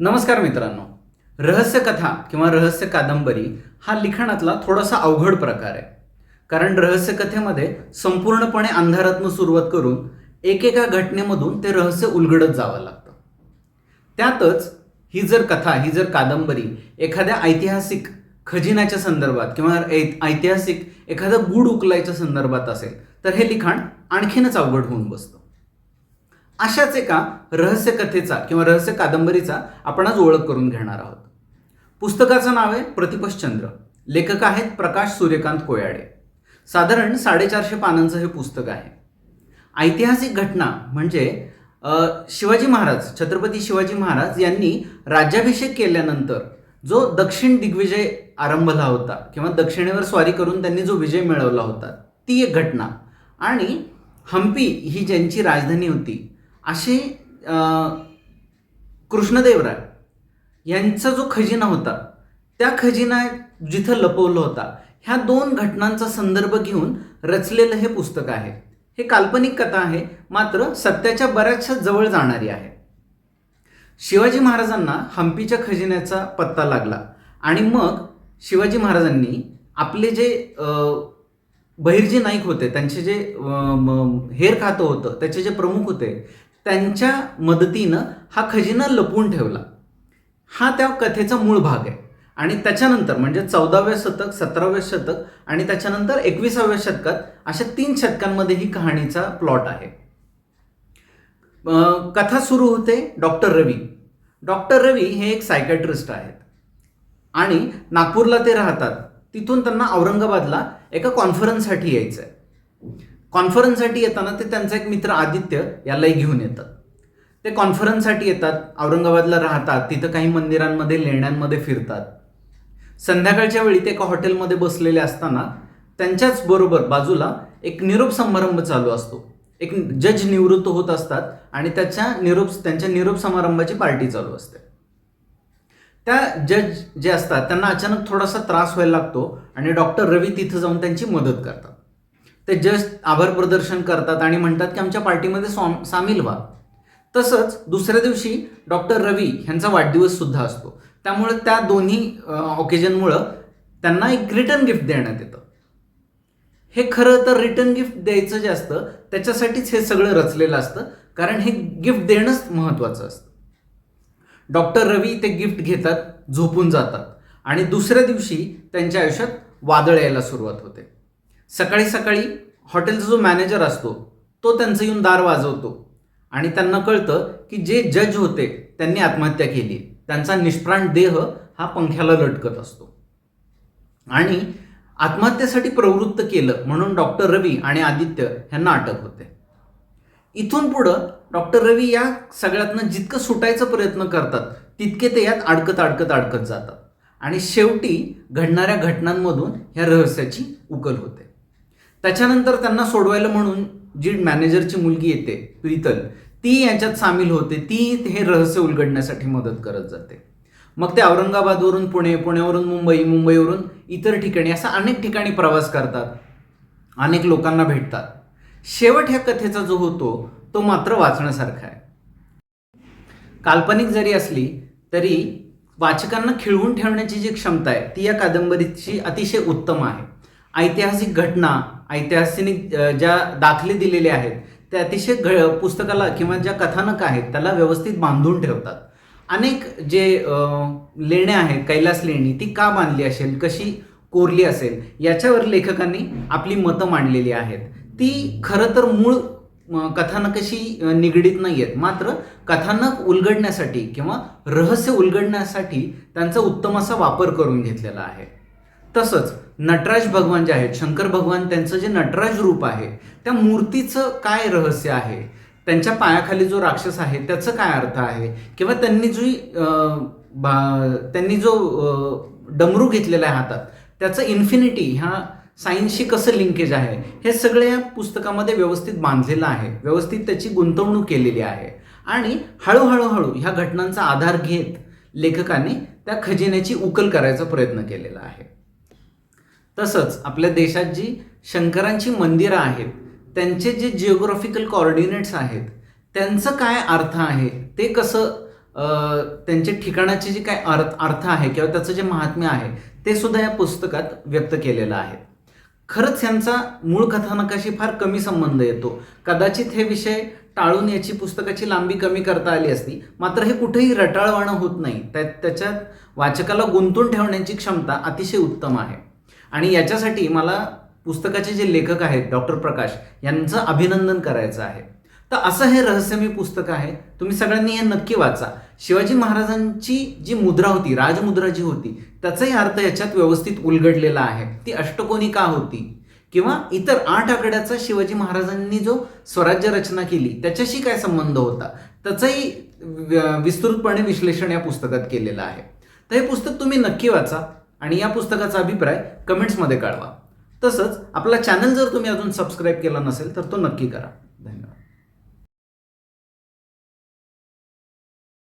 नमस्कार मित्रांनो. रहस्य कथा किंवा रहस्य कादंबरी हा लिखाणातला थोडासा अवघड प्रकार आहे. कारण रहस्य कथेमध्ये संपूर्णपणे अंधारातनं सुरुवात करून एकेका घटनेमधून ते रहस्य उलगडत जावं लागतं. त्यातच ही जर कथा ही जर कादंबरी एखाद्या ऐतिहासिक खजिन्याच्या संदर्भात किंवा ऐतिहासिक एखादं गूढ उकलायच्या संदर्भात असेल तर हे लिखाण आणखीनच अवघड होऊन बसतं. अशाच एका रहस्य कथेचा किंवा रहस्य कादंबरीचा आपण आज ओळख करून घेणार आहोत. पुस्तकाचं नाव आहे प्रतिपश्चंद्र लेखक आहेत प्रकाश सूर्यकांत कोयाडे. साधारण साडेचारशे पानांचं हे पुस्तक आहे. ऐतिहासिक घटना म्हणजे शिवाजी महाराज छत्रपती शिवाजी महाराज यांनी राज्याभिषेक केल्यानंतर जो दक्षिण दिग्विजय आरंभला होता किंवा दक्षिणेवर स्वारी करून त्यांनी जो विजय मिळवला होता ती एक घटना. आणि हम्पी ही ज्यांची राजधानी होती असे कृष्णदेवराय यांचा जो खजिना होता त्या खजिना जिथं लपवलं होता ह्या दोन घटनांचा संदर्भ घेऊन रचलेलं हे पुस्तक आहे. हे काल्पनिक कथा आहे मात्र सत्याच्या बऱ्याचशा जवळ जाणारी आहे. शिवाजी महाराजांना हम्पीच्या खजिन्याचा पत्ता लागला आणि मग शिवाजी महाराजांनी आपले जे बहिर्जी नाईक होते त्यांचे जे हेर खातं होतं त्याचे जे प्रमुख होते त्यांच्या मदतीनं हा खजिना लपवून ठेवला. हा त्या कथेचा मूळ भाग आहे. आणि त्याच्यानंतर म्हणजे चौदाव्या शतक सतराव्या शतक आणि त्याच्यानंतर एकविसाव्या शतकात अशा तीन शतकांमध्ये ही कहाणीचा प्लॉट आहे. कथा सुरू होते डॉक्टर रवी. डॉक्टर रवी हे एक सायकॅट्रिस्ट आहेत. आणि नागपूरला ते राहतात. तिथून त्यांना औरंगाबादला एका कॉन्फरन्ससाठी यायचं आहे कॉन्फरन्ससाठी येताना ते त्यांचा एक मित्र आदित्य यालाही घेऊन येतात. ते कॉन्फरन्ससाठी येतात औरंगाबादला राहतात तिथं काही मंदिरांमध्ये लेण्यांमध्ये फिरतात. संध्याकाळच्या वेळी ते एका हॉटेलमध्ये बसलेले असताना त्यांच्याच बरोबर बाजूला एक निरोप समारंभ चालू असतो. एक जज निवृत्त होत असतात आणि त्याच्या निरोप त्यांच्या निरोप समारंभाची पार्टी चालू असते. त्या जज जे असतात त्यांना अचानक थोडासा त्रास व्हायला लागतो आणि डॉक्टर रवी तिथं जाऊन त्यांची मदत करतात. ते जस्ट आभार प्रदर्शन करतात आणि म्हणतात की आमच्या पार्टीमध्ये स्वाम सामील व्हा. तसंच दुसऱ्या दिवशी डॉक्टर रवी ह्यांचा वाढदिवस सुद्धा असतो. त्यामुळे त्या दोन्ही ऑकेजनमुळं त्यांना एक रिटर्न गिफ्ट देण्यात येतं. हे खरं तर रिटर्न गिफ्ट द्यायचं जे असतं त्याच्यासाठीच हे सगळं रचलेलं असतं कारण हे गिफ्ट देणंच महत्त्वाचं असतं. डॉक्टर रवी ते गिफ्ट घेतात झोपून जातात. आणि दुसऱ्या दिवशी त्यांच्या आयुष्यात वादळ यायला सुरुवात होते. सकाळी सकाळी हॉटेलचा जो मॅनेजर असतो तो त्यांचं येऊन दार वाजवतो. आणि त्यांना कळतं की जे जज होते त्यांनी आत्महत्या केली. त्यांचा निष्प्राण देह हा पंख्याला लटकत असतो. आणि आत्महत्येसाठी प्रवृत्त केलं म्हणून डॉक्टर रवी आणि आदित्य यांना अटक होते. इथून पुढं डॉक्टर रवी या सगळ्यातनं जितकं सुटायचा प्रयत्न करतात तितके ते यात अडकत अडकत अडकत जातात. आणि शेवटी घडणाऱ्या घटनांमधून ह्या रहस्याची उकल होते. त्याच्यानंतर त्यांना सोडवायला म्हणून जी मॅनेजरची मुलगी येते प्रीतल ती याच्यात सामील होते. ती हे रहस्य उलगडण्यासाठी मदत करत जाते. मग ते औरंगाबादवरून पुणे पुण्यावरून मुंबई मुंबईवरून इतर ठिकाणी असा अनेक ठिकाणी प्रवास करतात. अनेक लोकांना भेटतात. शेवट ह्या कथेचा जो होतो तो मात्र वाचण्यासारखा आहे. काल्पनिक जरी असली तरी वाचकांना खिळवून ठेवण्याची जी क्षमता आहे ती या कादंबरीची अतिशय उत्तम आहे. ऐतिहासिक घटना ऐतिहासिक ज्या दाखले दिलेले आहेत ते अतिशय घ पुस्तकाला किंवा ज्या कथानक आहेत त्याला व्यवस्थित बांधून ठेवतात. अनेक जे लेण्या आहेत कैलास लेणी ती का बांधली असेल कशी कोरली असेल याच्यावर लेखकांनी आपली मतं मांडलेली आहेत. ती खरं तर मूळ कथानकाशी निगडीत नाही आहेत मात्र कथानक उलगडण्यासाठी किंवा रहस्य उलगडण्यासाठी त्यांचा उत्तम असा वापर करून घेतलेला आहे. तसंच नटराज भगवान जे आहेत शंकर भगवान त्यांचं जे नटराज रूप आहे त्या मूर्तीचं काय रहस्य आहे? त्यांच्या पायाखाली जो राक्षस आहे त्याचं काय अर्थ आहे? किंवा त्यांनी जी त्यांनी जो डमरू घेतलेला आहे हातात त्याचं इन्फिनिटी ह्या सायन्सशी कसं लिंकेज आहे? हे सगळं या पुस्तकामध्ये व्यवस्थित बांधलेलं आहे. व्यवस्थित त्याची गुंतवणूक केलेली आहे. आणि हळूहळू हळू ह्या घटनांचा आधार घेत लेखकाने त्या खजिन्याची उकल करायचा प्रयत्न केलेला आहे. तसंच आपल्या देशात जी शंकरांची मंदिरं आहेत त्यांचे जे जिओग्राफिकल कॉर्डिनेट्स आहेत त्यांचं काय अर्थ आहे? ते कसं त्यांच्या त्यांचे ठिकाणाचे जे काय अर्थ अर्थ आहे किंवा त्याचं जे महात्म्य आहे ते सुद्धा या पुस्तकात व्यक्त केलेलं आहे. खरंच यांचा मूळ कथानकाशी फार कमी संबंध येतो. कदाचित हे विषय टाळून याची पुस्तकाची लांबी कमी करता आली असती मात्र हे कुठेही रटाळवाणं होत नाही. त्या त्याच्यात वाचकाला गुंतून ठेवण्याची क्षमता अतिशय उत्तम आहे. आणि याच्यासाठी मला पुस्तकाचे जे लेखक आहेत डॉक्टर प्रकाश यांचं अभिनंदन करायचं आहे. तर असं हे रहस्यमय पुस्तक आहे. तुम्ही सगळ्यांनी हे नक्की वाचा. शिवाजी महाराजांची जी मुद्रा होती राजमुद्रा जी होती त्याचाही अर्थ याच्यात व्यवस्थित उलगडलेला आहे. ती अष्टकोनी का होती. किंवा इतर आठ आकड्याचा शिवाजी महाराजांनी जो स्वराज्य रचना केली त्याच्याशी काय संबंध होता? त्याचंही विस्तृतपणे विश्लेषण या पुस्तकात केलेलं आहे. तर हे पुस्तक तुम्ही नक्की वाचा. आणि या पुस्तकाचा अभिप्राय कमेंट्समध्ये कळवा. तसंच आपला चॅनल जर तुम्ही अजून सबस्क्राईब केला नसेल तर तो नक्की करा. धन्यवाद.